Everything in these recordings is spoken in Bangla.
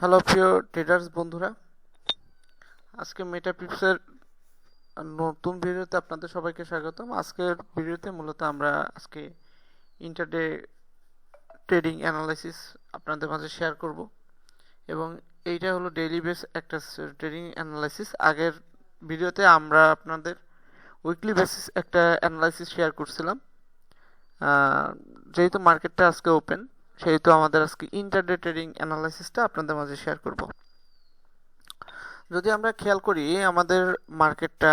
হ্যালো প্রিয় ট্রেডার্স বন্ধুরা, আজকে মেটাপিপসের নতুন ভিডিওতে আপনাদের সবাইকে স্বাগতম। আজকের ভিডিওতে মূলত আমরা আজকে ইন্টারডে ট্রেডিং অ্যানালাইসিস আপনাদের মাঝে শেয়ার করব এবং এইটা হলো ডেইলি বেস একটা ট্রেডিং অ্যানালাইসিস আগের ভিডিওতে আমরা আপনাদের উইকলি বেসিস একটা অ্যানালাইসিস শেয়ার করছিলাম। যেহেতু মার্কেটটা আজকে ওপেন সেহেতু আমাদের আজকে ইন্টারডে ট্রেডিং অ্যানালাইসিসটা আপনাদের মাঝে শেয়ার করব। যদি আমরা খেয়াল করি, আমাদের মার্কেটটা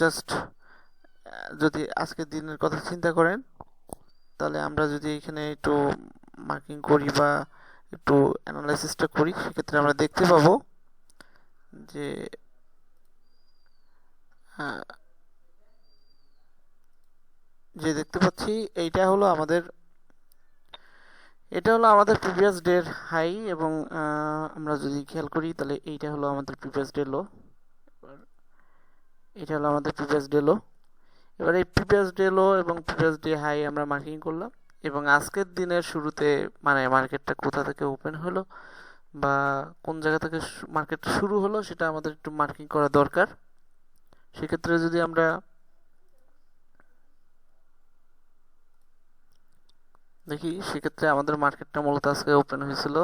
জাস্ট যদি আজকের দিনের কথা চিন্তা করেন, তাহলে আমরা যদি এখানে একটু মার্কিং করি বা একটু অ্যানালাইসিসটা করি, সেক্ষেত্রে আমরা দেখতে পাবো যে যে দেখতে পাচ্ছি, এইটা হলো আমাদের এটা হলো আমাদের প্রিভিয়াস ডের হাই এবং আমরা যদি খেয়াল করি তাহলে এইটা হলো আমাদের প্রিভিয়াস ডে লো এটা হলো আমাদের প্রিভিয়াস ডে লো এবার এই প্রিভিয়াস ডে লো এবং প্রিভিয়াস ডে হাই আমরা মার্কিং করলাম এবং আজকের দিনের শুরুতে মানে মার্কেটটা কোথা থেকে ওপেন হলো বা কোন জায়গা থেকে মার্কেট শুরু হলো সেটা আমাদের একটু মার্কিং করা দরকার। সেক্ষেত্রে যদি আমরা দেখি সেক্ষেত্রে আমাদের মার্কেটটা মূলত আজকে ওপেন হয়েছিল।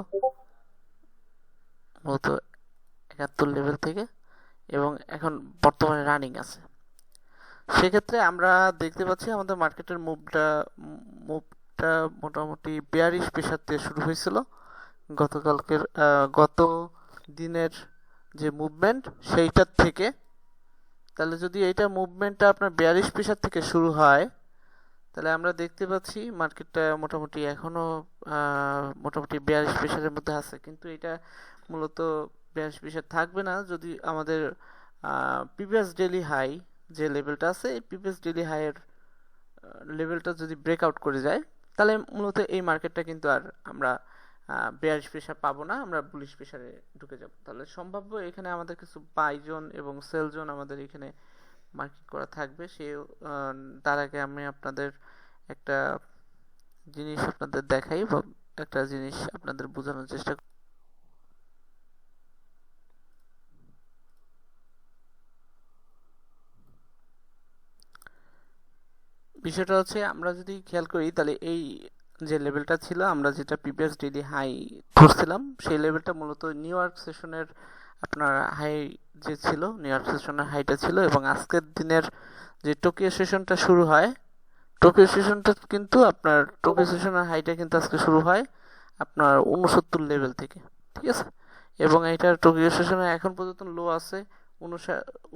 মূলত একাত্তর লেভেল থেকে এবং এখন বর্তমানে রানিং আছে। সেক্ষেত্রে আমরা দেখতে পাচ্ছি আমাদের মার্কেটের মুভটা মুভটা মোটামুটি বিয়ারিশ পেশার দিয়ে শুরু হয়েছিল। গতকালকের গত দিনের যে মুভমেন্ট সেইটার থেকে। তাহলে যদি এইটা মুভমেন্টটা আপনার বিয়ারিশ পেশার থেকে শুরু হয় তাহলে আমরা দেখতে পাচ্ছি মার্কেটটা মোটামুটি এখনও মোটামুটি বিয়াল্লিশ প্রেশারের মধ্যে আছে। কিন্তু এটা মূলত বিয়াল্লিশ প্রেশার থাকবে না। যদি আমাদের প্রিভিয়াস ডেলি হাই যে লেভেলটা আছে, এই প্রিভিয়াস ডেলি হাইয়ের লেভেলটা যদি ব্রেকআউট করে যায়, তাহলে মূলত এই মার্কেটটা কিন্তু আর আমরা বিয়াল্লিশ প্রেশার পাবো না। আমরা বুলিশ প্রেশারে ঢুকে যাব। তাহলে সম্ভাব্য এখানে আমাদের কিছু বাই জোন এবং সেল জোন আমাদের এখানে মার্কিং করা থাকবে। সে তার আগে আমি আপনাদের একটা জিনিস আপনাদের দেখাই বা একটা জিনিস আপনাদের বোঝানোর চেষ্টা বিষয়টা হচ্ছে, আমরা যদি খেয়াল করি, তাহলে এই যে লেভেলটা ছিল, আমরা যেটা প্রিভিয়াস ডেলি হাই ধরছিলাম সেই লেভেলটা মূলত নিউ ইয়র্ক সেশনের আপনার হাই যে ছিল নিউ ইয়র্ক সেশনের হাইটা ছিল এবং আজকের দিনের যে টোকিও সেশনটা শুরু হয় টোকিও সেশনটা কিন্তু আপনার টোকিও সেশনের হাইটা কিন্তু আজকে শুরু হয় আপনার উনসত্তর লেভেল থেকে, ঠিক আছে? এবং এটার টোকিও সেশনে এখন পর্যন্ত লো আছে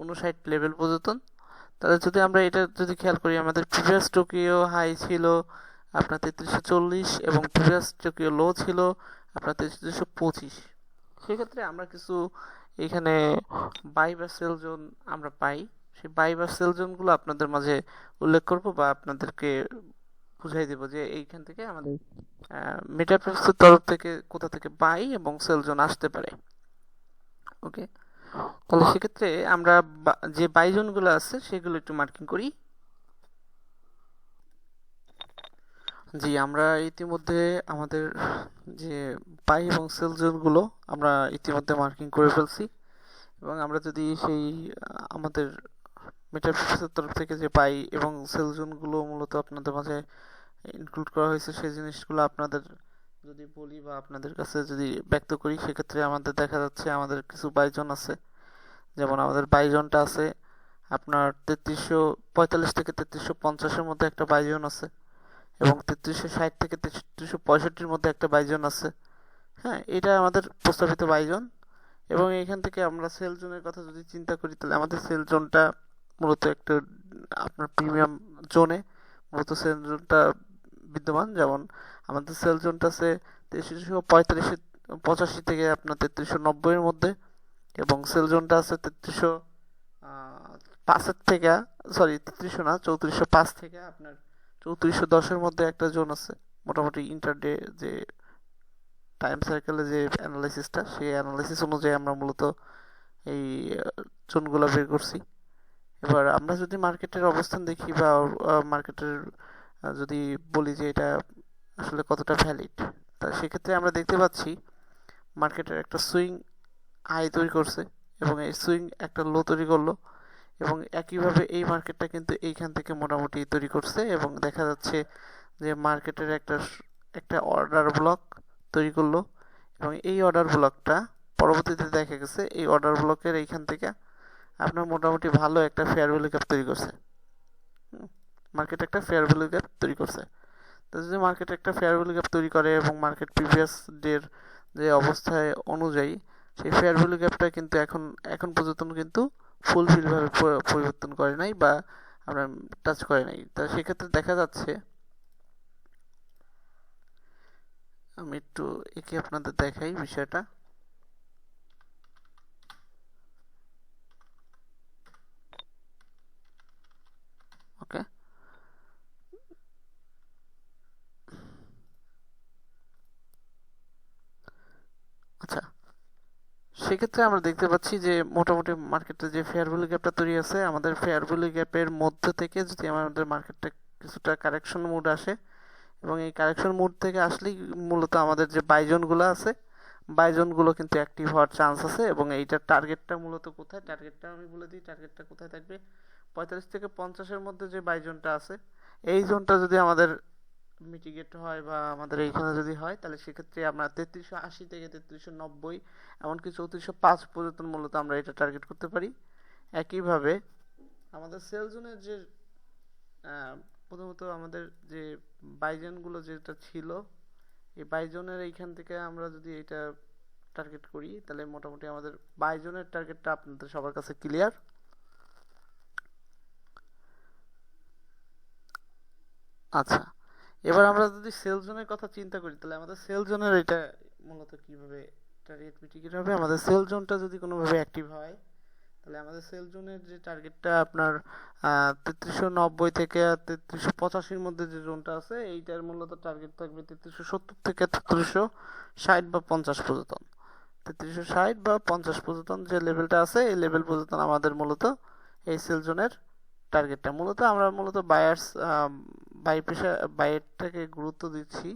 উনষাট লেভেল পর্যন্ত। তাহলে যদি আমরা এটা যদি খেয়াল করি, আমাদের প্রিভিয়াস টোকিও হাই ছিল আপনার তেত্রিশশো চল্লিশ এবং প্রিভিয়াস টোকিও লো ছিল আপনার তেত্রিশশো পঁচিশ। সেক্ষেত্রে আমরা কিছু এখানে বাই বা সেল জোন আমরা পাই। সেই বাই বা সেল জোনগুলো আপনাদের মাঝে উল্লেখ করব বা আপনাদেরকে বুঝাই দেব যে এইখান থেকে আমাদের মেটাপ্রেক্সের তরফ থেকে কোথা থেকে বাই এবং সেল জোন আসতে পারে। ওকে তাহলে সেক্ষেত্রে আমরা যে বাই জোনগুলো আছে সেগুলো একটু মার্কিং করি। জি, আমরা ইতিমধ্যে আমাদের যে পাই এবং সেল জোনগুলো আমরা ইতিমধ্যে মার্কিং করে ফেলছি। এবং আমরা যদি সেই আমাদের মেটাফিক্সের তরফ থেকে যে পাই এবং সেল জোনগুলো মূলত আপনাদের মাঝে ইনক্লুড করা হয়েছে, সেই জিনিসগুলো আপনাদের যদি বলি বা আপনাদের কাছে যদি ব্যক্ত করি, সেক্ষেত্রে আমাদের দেখা যাচ্ছে আমাদের কিছু বাইজন আছে। যেমন আমাদের বাইজনটা আছে আপনার তেত্রিশশো পঁয়তাল্লিশ থেকে তেত্রিশশো পঞ্চাশের মধ্যে একটা বাইজন আছে। এবং তেত্রিশশো ষাট থেকে তেত্রিশশো পঁয়ষট্টির মধ্যে একটা বাইজন আছে। হ্যাঁ এটা আমাদের প্রস্তাবিত বাইজন। এবং এখান থেকে আমরা সেল জোনের কথা যদি চিন্তা করি তাহলে আমাদের সেল জোনটা মূলত একটা আপনার প্রিমিয়াম জোনে মূলত সেল জোনটা বিদ্যমান। যেমন আমাদের সেল জোনটা আছে তেত্রিশশো পঁয়তাল্লিশে পঁচাশি থেকে আপনার তেত্রিশশো নব্বইয়ের মধ্যে। এবং সেল জোনটা আছে তেত্রিশশো পাঁচের থেকে সরি তেত্রিশশো না চৌত্রিশশো পাঁচ থেকে আপনার চৌত্রিশশো দশের মধ্যে একটা জোন আছে। মোটামুটি ইন্টারডে যে টাইম সার্কেলে যে অ্যানালাইসিসটা সেই অ্যানালাইসিস অনুযায়ী আমরা মূলত এই জোনগুলো বের করছি। এবার আমরা যদি মার্কেটের অবস্থান দেখি বা মার্কেটের যদি বলি যে এটা আসলে কতটা ভ্যালিড তা সেক্ষেত্রে আমরা দেখতে পাচ্ছি মার্কেটের একটা সুইং আয় তৈরি করছে এবং এই সুইং একটা লো তৈরি করল। এবং একইভাবে এই মার্কেটটা কিন্তু এইখান থেকে মোটামুটি তৈরি করছে এবং দেখা যাচ্ছে যে মার্কেটের একটা একটা অর্ডার ব্লক তৈরি করল এবং এই অর্ডার ব্লকটা পরবর্তীতে দেখা গেছে এই অর্ডার ব্লকের এইখান থেকে আপনার মোটামুটি ভালো একটা ফেয়ার ভ্যালু গ্যাপ তৈরি করছে। মার্কেট একটা ফেয়ার ভ্যালু গ্যাপ তৈরি করছে। তো যদি মার্কেট একটা ফেয়ার ভ্যালু গ্যাপ তৈরি করে এবং মার্কেট প্রিভিয়াস ডের যে অবস্থায় অনুযায়ী সেই ফেয়ার ভ্যালু গ্যাপটা কিন্তু এখন এখন পর্যন্ত কিন্তু ফুলফিলভাবে পরিবর্তন করে নাই বা আমরা টাচ করে নাই। তা সেক্ষেত্রে দেখা যাচ্ছে আমি একটু একে আপনাদের দেখাই বিষয়টা। ওকে। আচ্ছা। সেক্ষেত্রে আমরা দেখতে পাচ্ছি যে মোটামুটি মার্কেটে যে ফেয়ার ভ্যালু গ্যাপটা তৈরি আছে, আমাদের ফেয়ার ভ্যালু গ্যাপের মধ্যে থেকে যদি আমাদের মার্কেটটা কিছুটা কারেকশন মুড আসে, এবং এই কারেকশন মুড থেকে আসলেই মূলত আমাদের যে বাইজনগুলো আছে বাইজনগুলো কিন্তু অ্যাক্টিভ হওয়ার চান্স আছে, এবং এইটার টার্গেটটা মূলত কোথায়? টার্গেটটা আমি বলে দিই টার্গেটটা কোথায় থাকবে? পঁয়তাল্লিশ থেকে পঞ্চাশের মধ্যে যে বাইজনটা আছে, এই জোনটা যদি আমাদের মিটিগেট হয় বা আমাদের এইখানে যদি হয়, তাহলে সেক্ষেত্রে আমরা তেত্রিশশো আশি থেকে তেত্রিশশো নব্বই, এমনকি চৌত্রিশশো পাঁচ পর্যন্ত মূলত আমরা এটা টার্গেট করতে পারি। একইভাবে আমাদের সেল জোনের যে প্রথমত আমাদের যে বাইজনগুলো যেটা ছিল, এই বাইজনের এইখান থেকে আমরা যদি এটা টার্গেট করি, তাহলে মোটামুটি আমাদের বাইজনের টার্গেটটা আপনাদের সবার কাছে ক্লিয়ার আচ্ছা এবার আমরা যদি সেল জোনের কথা চিন্তা করি, তাহলে আমাদের সেল জোনের এটা মূলত কীভাবে এটা মিটিগেট হবে? আমাদের সেল জোনটা যদি কোনোভাবে অ্যাক্টিভ হয়, তাহলে আমাদের সেল জোনের যে টার্গেটটা আপনার তেত্রিশশো নব্বই থেকে তেত্রিশশো পঁচাশির মধ্যে যে জোনটা আছে, এইটার মূলত টার্গেট থাকবে তেত্রিশশো সত্তর থেকে তেত্রিশশো ষাট বা পঞ্চাশ পর্যন্ত তেত্রিশশো ষাট বা পঞ্চাশ পর্যন্ত যে লেভেলটা আছে, এই লেভেল পর্যন্ত আমাদের মূলত এই সেল জোনের টার্গেটটা মূলত আমরা মূলত বায়ার্স বাই প্রেশার বাইয়েরটাকে গুরুত্ব দিচ্ছি।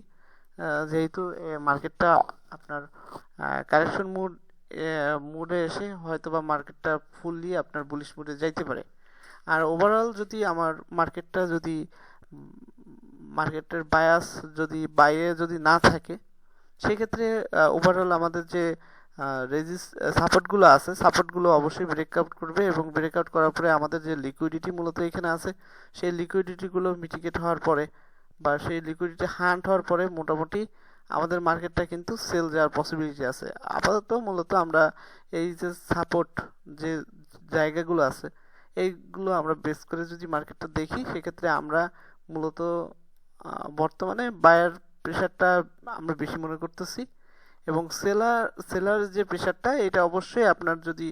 যেহেতু মার্কেটটা আপনার কারেকশন মুড মুডে এসে হয়তো বা মার্কেটটা ফুললি আপনার বুলিশ মুডে যাইতে পারে। আর ওভারঅল যদি আমার মার্কেটটা যদি, মার্কেটের বায়াস যদি বাইরে যদি না থাকে, সেক্ষেত্রে ওভারঅল আমাদের যে রেজিস সাপোর্টগুলো আছে। সাপোর্টগুলো অবশ্যই ব্রেকআউট করবে এবং ব্রেকআউট করার পরে আমাদের যে লিকুইডিটি মূলত এখানে আছে, সেই লিকুইডিটিগুলো মিটিগেট হওয়ার পরে বা সেই লিকুইডিটি হান্ট হওয়ার পরে মোটামুটি আমাদের মার্কেটটা কিন্তু সেল যাওয়ার পসিবিলিটি আছে। আপাতত মূলত আমরা এই যে সাপোর্ট যে জায়গাগুলো আছে, এইগুলো আমরা বেস করে যদি মার্কেটটা দেখি, সেক্ষেত্রে আমরা মূলত বর্তমানে বায়ার প্রেশারটা আমরা বেশি মনে করতেছি। এবং সেলার সেলার যে প্রেশারটা এটা অবশ্যই আপনার যদি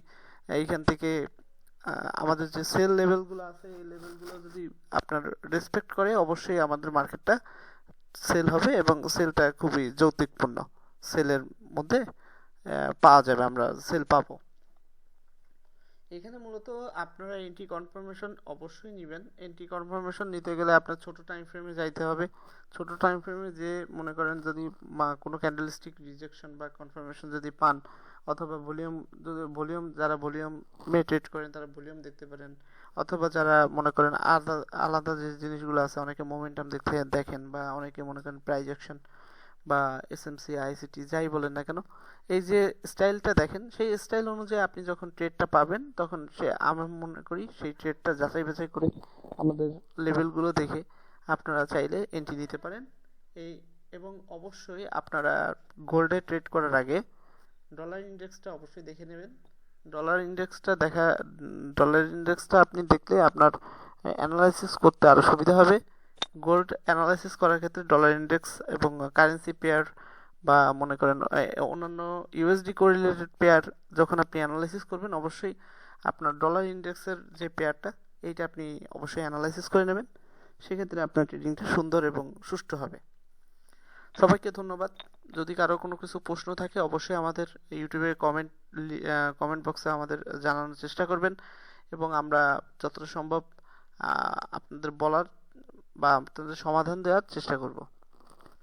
এইখান থেকে আমাদের যে সেল লেভেলগুলো আছে, এই লেভেলগুলো যদি আপনার রেসপেক্ট করে, অবশ্যই আমাদের মার্কেটটা সেল হবে এবং সেলটা খুবই যৌক্তিকপূর্ণ। সেলের মধ্যে পাওয়া যাবে, আমরা সেল পাবো। এখানে মূলত আপনারা এন্ট্রি কনফার্মেশন অবশ্যই নেবেন। এন্ট্রি কনফার্মেশন নিতে গেলে আপনার ছোট টাইম ফ্রেমে যাইতে হবে। ছোট টাইম ফ্রেমে যে মনে করেন যদি কোনো ক্যান্ডেলস্টিক রিজেকশন বা কনফার্মেশন যদি পান, অথবা ভলিউম ভলিউম যারা ভলিউমে ট্রেড করেন, তারা ভলিউম দেখতে পারেন। অথবা যারা মনে করেন আলাদা আলাদা যে জিনিসগুলো আছে, অনেকে মোমেন্টাম দেখতে দেখেন বা অনেকে মনে করেন প্রাইজেকশন বা এসএমসি আইসিটি যাই বলেন না কেন, এই যে স্টাইলটা দেখেন, সেই স্টাইল অনুযায়ী আপনি যখন ট্রেডটা পাবেন, তখন সে, আমি মনে করি সেই ট্রেডটা যাচাই বাছাই করে আমাদের লেভেলগুলো দেখে আপনারা চাইলে এন্ট্রি নিতে পারেন। এই, এবং অবশ্যই আপনারা গোল্ডে ট্রেড করার আগে ডলার ইন্ডেক্সটা অবশ্যই দেখে নেবেন। ডলার ইন্ডেক্সটা দেখা ডলার ইন্ডেক্সটা আপনি দেখলে আপনার অ্যানালাইসিস করতে আরও সুবিধা হবে। গোল্ড অ্যানালাইসিস করার ক্ষেত্রে ডলার ইন্ডেক্স এবং কারেন্সি পেয়ার বা মনে করেন অন্যান্য ইউএসডি কোরিলেটেড পেয়ার যখন আপনি অ্যানালাইসিস করবেন, অবশ্যই আপনার ডলার ইন্ডেক্সের যে পেয়ারটা এইটা আপনি অবশ্যই অ্যানালাইসিস করে নেবেন। সেক্ষেত্রে আপনার ট্রেডিংটা সুন্দর এবং সুষ্ঠু হবে। সবাইকে ধন্যবাদ। যদি কারও কোনো কিছু প্রশ্ন থাকে, অবশ্যই আমাদের ইউটিউবে কমেন্ট কমেন্ট বক্সে আমাদের জানানোর চেষ্টা করবেন এবং আমরা যতটা সম্ভব আপনাদের বলার বা তাদের সমাধান দেওয়ার চেষ্টা করব।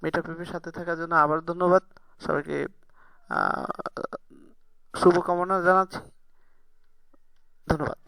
মেটাপেপের সাথে থাকার জন্য আবার ধন্যবাদ। সবাইকে শুভকামনা জানাচ্ছি। ধন্যবাদ।